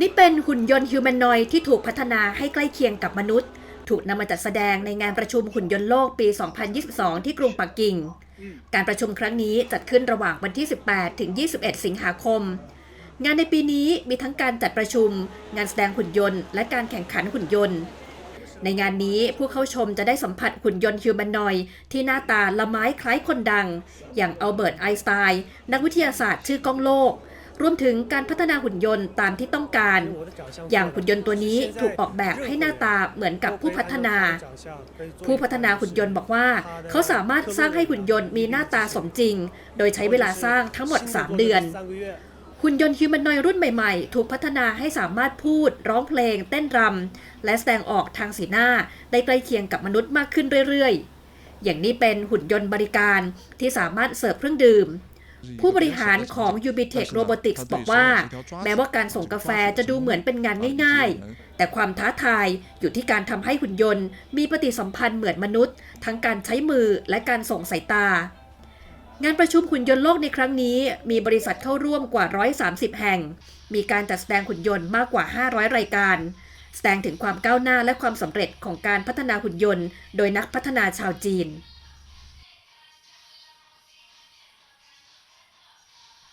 นี่เป็นหุ่นยนต์ฮิวแมนนอยด์ที่ถูกพัฒนาให้ใกล้เคียงกับมนุษย์ ถูกนำมาจัดแสดงในงานประชุมหุ่นยนต์โลกปี 2022 ที่กรุงปักกิ่ง การประชุมครั้งนี้จัดขึ้นระหว่างวันที่ 18 ถึง 21 สิงหาคม งานในปีนี้มีทั้งการจัดประชุม งานแสดงหุ่นยนต์ และการแข่งขันหุ่นยนต์ ในงานนี้ผู้เข้าชมจะได้สัมผัสหุ่นยนต์ฮิวแมนนอยด์ที่หน้าตาละไม้คล้ายคนดัง อย่างอัลเบิร์ตไอน์สไตน์นักวิทยาศาสตร์ชื่อกล้องโลก รวมถึงการพัฒนาหุ่นยนต์ตามที่ต้องการ อย่างหุ่นยนต์ตัวนี้ถูกออกแบบให้หน้าตาเหมือนกับผู้พัฒนา ผู้พัฒนาหุ่นยนต์บอกว่า เขาสามารถสร้างให้หุ่นยนต์มีหน้าตาสมจริง โดยใช้เวลาสร้างทั้งหมด 3 เดือน หุ่นยนต์ฮิวแมนนอยรุ่นใหม่ๆ ถูกพัฒนาให้สามารถพูด ร้องเพลง เต้นรำและแสดงออกทางสีหน้า ได้ใกล้เคียงกับมนุษย์มากขึ้นเรื่อยๆ อย่างนี้เป็นหุ่นยนต์บริการที่สามารถเสิร์ฟเครื่องดื่ม ผู้บริหารของ Ubitech Robotics บอกว่า แม้ว่าการส่งกาแฟจะดูเหมือนเป็นงานง่ายๆ แต่ความท้าทายอยู่ที่การทำให้หุ่นยนต์ มีปฏิสัมพันธ์เหมือนมนุษย์ ทั้งการใช้มือและการส่งสายตา งานประชุมหุ่นยนต์โลกในครั้งนี้ มีบริษัทเข้าร่วมกว่า 130 แห่ง มีการจัดแสดงหุ่นยนต์มากกว่า 500 รายการ แสดงถึงความก้าวหน้าและความสำเร็จของการพัฒนาหุ่นยนต์ โดยนักพัฒนาชาวจีน